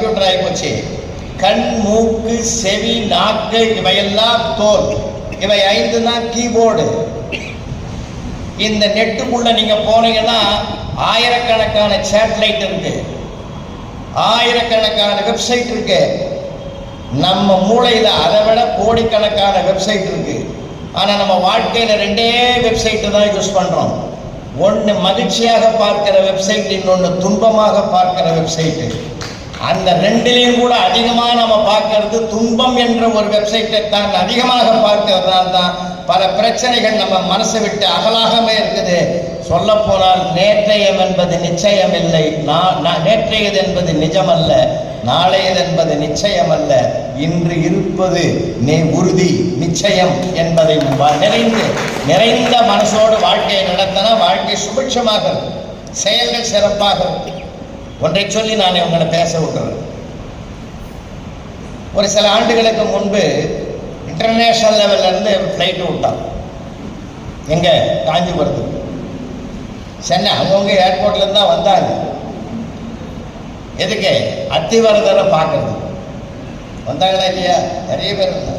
Computer ஆகி போச்சு கண் மூக்கு செவி நாக்கு இவையெல்லாம் தோல். இவை ஐந்து தான் கீபோர்டு. இந்த நெட்டுக்குள்ள நீங்க போனீங்கன்னா ஆயிரக்கணக்கான சேட்டலைட் இருக்கு. ஆயிரக்கணக்கான வெப்சைட் இருக்கு. நம்ம மூளையில அதை விட கோடிக்கணக்கான வெப்சைட் இருக்கு. ஆனா நம்ம வாழ்க்கையில ரெண்டே வெப்சைட் தான் யூஸ் பண்றோம். ஒன்று மகிழ்ச்சியாக பார்க்கிற வெப்சைட் இன்னொன்று துன்பமாக பார்க்கிற வெப்சைட்டு. அந்த ரெண்டிலையும் கூட அதிகமாக நம்ம பார்க்கறது துன்பம் என்ற ஒரு வெப்சைட்டை தான் அதிகமாக பார்க்கிறதால் தான் பல பிரச்சனைகள் நம்ம மனசை விட்டு அகலாகவே இருக்குது சொல்ல போனால் நேற்றையம் என்பது நிச்சயம் இல்லை நான் நேற்றையது என்பது நிஜமல்ல நாளையது என்பது நிச்சயம் அல்ல இன்று இருப்பது நே உறுதி நிச்சயம் என்பதை நிறைந்து நிறைந்த மனசோடு வாழ்க்கையை நடத்தினா வாழ்க்கை சுபிட்சமாக இருக்கும். செயல்கள் சிறப்பாக இருக்கும். ஒன்றை சொல்லி நான் உங்களை பேச விட்டுறேன். ஒரு சில ஆண்டுகளுக்கு முன்பு இன்டர்நேஷனல் லெவல்ல இருந்து ஃப்ளைட்டு விட்டான். எங்க? காஞ்சிபுரத்துக்கு. சென்னை. அவங்கவுங்க ஏர்போர்ட்ல இருந்து தான் வந்தாங்க. எதுக்கு? அத்திவரதரை பார்க்கறது. வந்தாங்களா இல்லையா? நிறைய பேர் இருந்தாங்க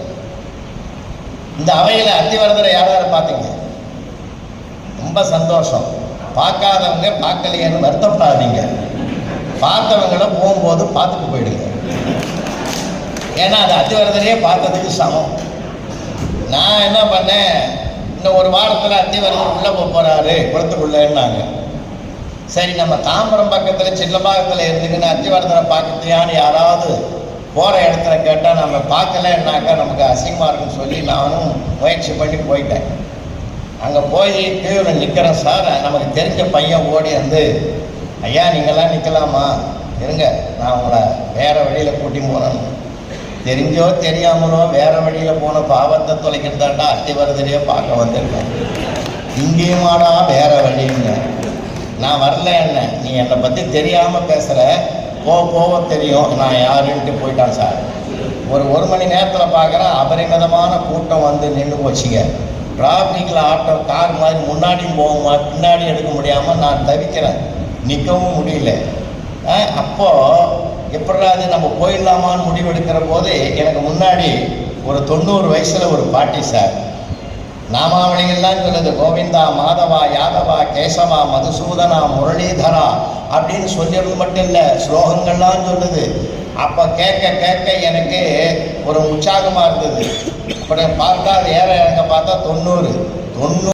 இந்த அவையில் அத்திவரதரை யார் யார் பார்த்தீங்க? ரொம்ப சந்தோஷம். பார்க்காதவங்க பார்க்கலையேன்னு வருத்தப்படாதீங்க. பார்த்தவங்கள போகும்போது பார்த்துட்டு போயிடுங்க. ஏன்னா அது அத்திவரதனையே பார்த்ததுக்கு சமம். நான் என்ன பண்ணேன்? இன்னும் ஒரு வாரத்தில் அத்திவரதர் உள்ளே போக போகிறாரு குளத்துக்குள்ளேன்னாங்க சரி நம்ம தாம்பரம் பக்கத்தில் சின்னபாகத்தில் இருந்துக்கின்னு அத்திவரதரை பார்க்கலையான்னு யாராவது போகிற இடத்துல கேட்டால் நம்ம பார்க்கலன்னாக்கா நமக்கு அசிங்கமாக இருக்குன்னு சொல்லி நானும் முயற்சி பண்ணி போயிட்டேன். அங்கே போய் கியூவில் நிற்கிறேன் சார். நமக்கு தெரிஞ்ச பையன் ஓடி வந்து ஐயா நீங்கள்லாம் நிற்கலாமா இருங்க நான் உங்களை வேறு வழியில் கூட்டி போனேன் தெரிஞ்சோ தெரியாமலோ வேறு வழியில் போன பாவத்தை தொலைக்கிறதாண்டா அத்திவரதரையே பார்க்க வந்திருக்கேன். இங்கேயுமாடா வேறு வழிங்க? நான் வரல என்ன? நீ என்னை பற்றி தெரியாமல் பேசுகிற போ போக தெரியும். நான் யாருன்ட்டு போயிட்டான் சார். ஒரு ஒரு மணி நேரத்தில் பார்க்குறேன் அபரிமிதமான கூட்டம் வந்து நின்று போச்சுங்க. டிராஃபிக்கில் ஆட்டோ கார் மாதிரி முன்னாடியும் போகுமா பின்னாடி எடுக்க முடியாமல் நான் தவிக்கிறேன். நிற்கவும் முடியல. அப்போது எப்படா அது நம்ம போயிடலாமான்னு முடிவெடுக்கிற போது எனக்கு முன்னாடி ஒரு தொண்ணூறு வயசில் ஒரு பாட்டி சார். நாமாவளிகள்லாம் சொல்லுது கோவிந்தா மாதவா யாதவா கேசவா மதுசூதனா முரளிதரா அப்படின்னு சொல்லிடுறது மட்டும் இல்லை ஸ்லோகங்கள்லாம் சொல்லுது அப்போ கேட்க கேட்க எனக்கு ஒரு உற்சாகமாக இருந்தது. அப்புறம் பார்த்தா அது ஏற இறங்க பார்த்தா தொண்ணூறு. தொண்ணூறு